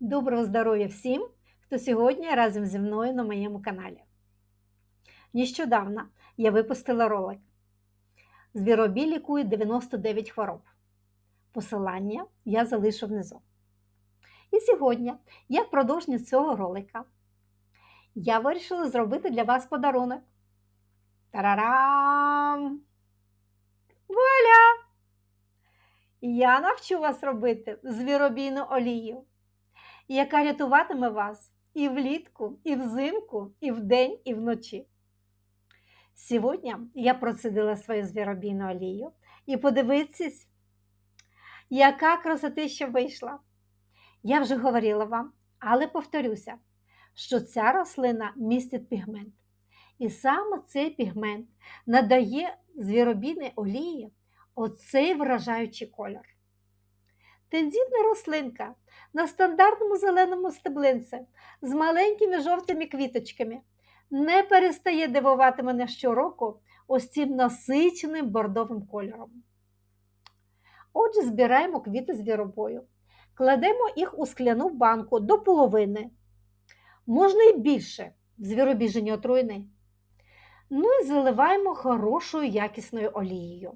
Доброго здоров'я всім, хто сьогодні разом зі мною на моєму каналі. Нещодавно я випустила ролик. Звіробій лікує 99 хвороб. Посилання я залишу внизу. І сьогодні, як продовження цього ролика, я вирішила зробити для вас подарунок. Тарарам! Вуаля! Я навчу вас робити звіробійну олію яка рятуватиме вас і влітку, і взимку, і вдень, і вночі. Сьогодні я процедила свою звіробійну олію і подивіться, яка красотища вийшла. Я вже говорила вам, але повторюся, що ця рослина містить пігмент. І саме цей пігмент надає звіробійній олії оцей вражаючий колір. Тендітна рослинка на стандартному зеленому стеблинці з маленькими жовтими квіточками не перестає дивувати мене щороку ось цим насиченим бордовим кольором. Отже, збираємо квіти з віробою, кладемо їх у скляну банку до половини, можна і більше звіробіжені отруйни. Ну і заливаємо хорошою якісною олією.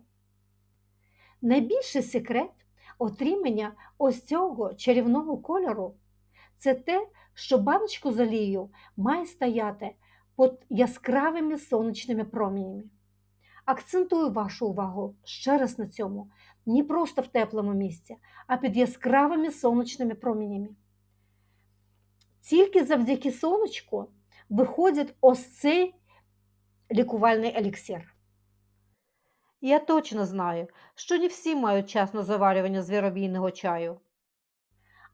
Найбільший секрет отримання ось цього чарівного кольору це те, що баночку з олією має стояти під яскравими сонячними промінями. Акцентую вашу увагу ще раз на цьому, не просто в теплому місці, а під яскравими сонячними промінями. Тільки завдяки сонечку виходить ось цей лікувальний еліксир. Я точно знаю, що не всі мають час на заварювання звіробійного чаю.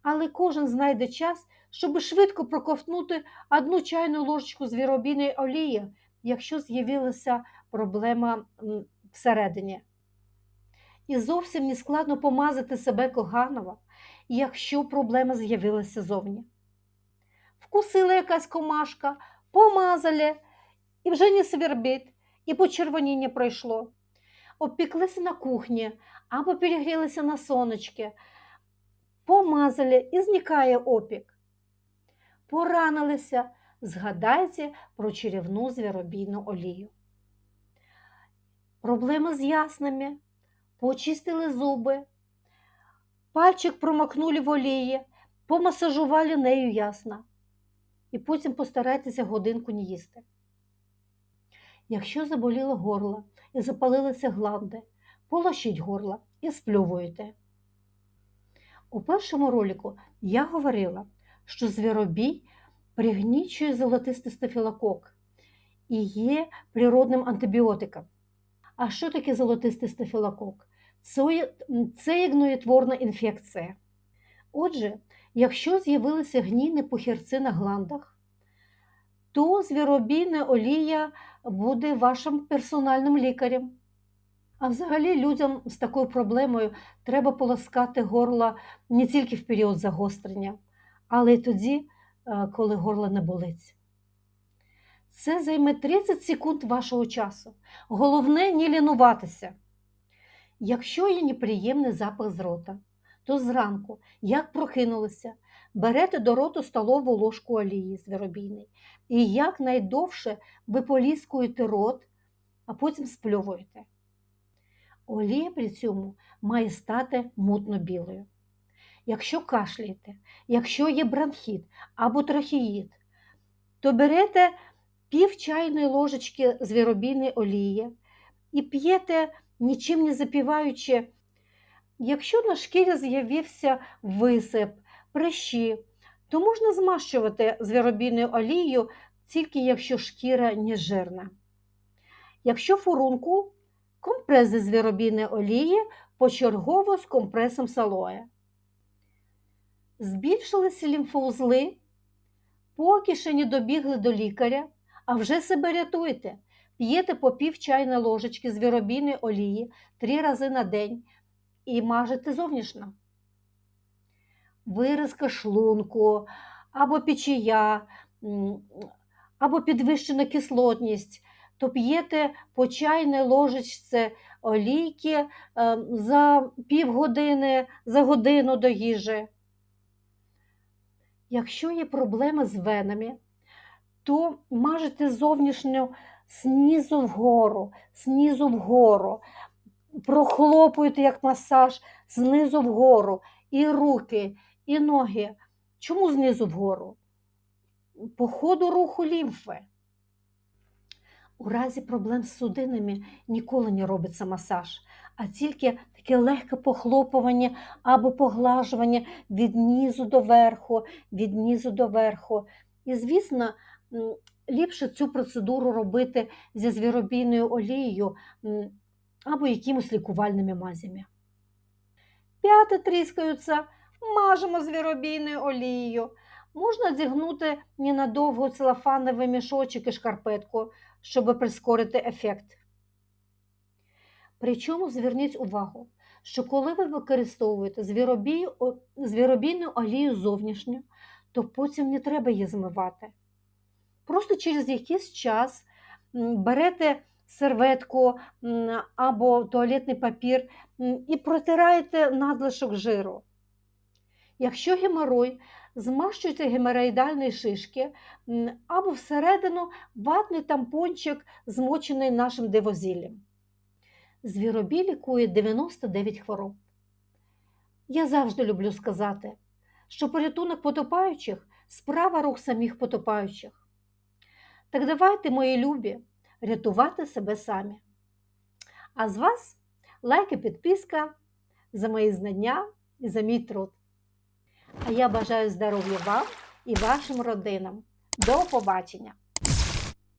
Але кожен знайде час, щоб швидко проковтнути одну чайну ложечку звіробійної олії, якщо з'явилася проблема всередині. І зовсім не складно помазати себе коганово, якщо проблема з'явилася зовні. Вкусила якась комашка, помазали, і вже не свербить, і почервоніння пройшло обпеклися на кухні або перегрілися на сонечки, помазали і зникає опік. Поранилися, згадайте про чарівну звіробійну олію. Проблеми з яснами, почистили зуби, пальчик промокнули в олії, помасажували нею ясно. І потім постарайтеся годинку не їсти. Якщо заболіло горло і запалилися гланди, полощіть горло і сплювуйте. У першому ролику я говорила, що звіробій пригнічує золотистий стафілокок і є природним антибіотиком. А що таке золотистий стафілокок? Це, це ігноєтворна інфекція. Отже, якщо з'явилися гнійні похірці на гландах, то звіробійна олія буде вашим персональним лікарем. А взагалі людям з такою проблемою треба полоскати горло не тільки в період загострення, але й тоді, е, коли горло не болить. Це займе 30 секунд вашого часу. Головне не лінуватися. Якщо є неприємний запах з рота, то зранку, як прокинулися, берете до роту столову ложку олії звіробійний і якнайдовше виполіскуєте рот, а потім спльовуєте. Олія при цьому має стати мутно-білою. Якщо кашляєте, якщо є бронхіт або трахеїд, то берете пів чайної ложечки звіробійної олії і п'єте, нічим не запіваючи. Якщо на шкірі з'явився висип, прищі, то можна змащувати звіробійною олією тільки якщо шкіра не жирна. Якщо фурункул, компрес зі звіробійної олії почергово з компресом салоя. Збільшилися лімфоузли, поки ще не добігли до лікаря, а вже себе рятуйте. П'єте по пів чайної ложечки звіробійної олії три рази на день і мажете зовнішньо виразка шлунку, або печія, або підвищена кислотність, то п'єте по чайній ложечці олійки е, за півгодини, за годину до їжі. Якщо є проблеми з венами, то мажете зовнішньо знизу вгору, знизу вгору, прохлопуєте як масаж знизу вгору, і руки, і ноги. Чому знизу вгору? По ходу руху лімфи. У разі проблем з судинами ніколи не робиться масаж, а тільки таке легке похлопування або поглажування від низу до верху, від низу до верху. І, звісно, ліпше цю процедуру робити зі звіробійною олією або якимось лікувальними мазями. П'яти тріскаються, мажемо звіробійною олією. Можна зігнути ненадовго целофановий мішочок і шкарпетку, щоб прискорити ефект. Причому зверніть увагу, що коли ви використовуєте звіробій- звіробійну олію зовнішню, то потім не треба її змивати. Просто через якийсь час берете серветку або туалетний папір і протираєте надлишок жиру. Якщо геморой, змащуйте геморроїдальні шишки або всередину ватний тампончик, змочений нашим дивозіллям. Звіробій лікує 99 хвороб. Я завжди люблю сказати, що порятунок потопаючих справа рук самих потопаючих. Так давайте, мої любі, рятувати себе самі. А з вас лайк і підписка за мої знання і за мій труд. А я бажаю здоров'я вам і вашим родинам. До побачення!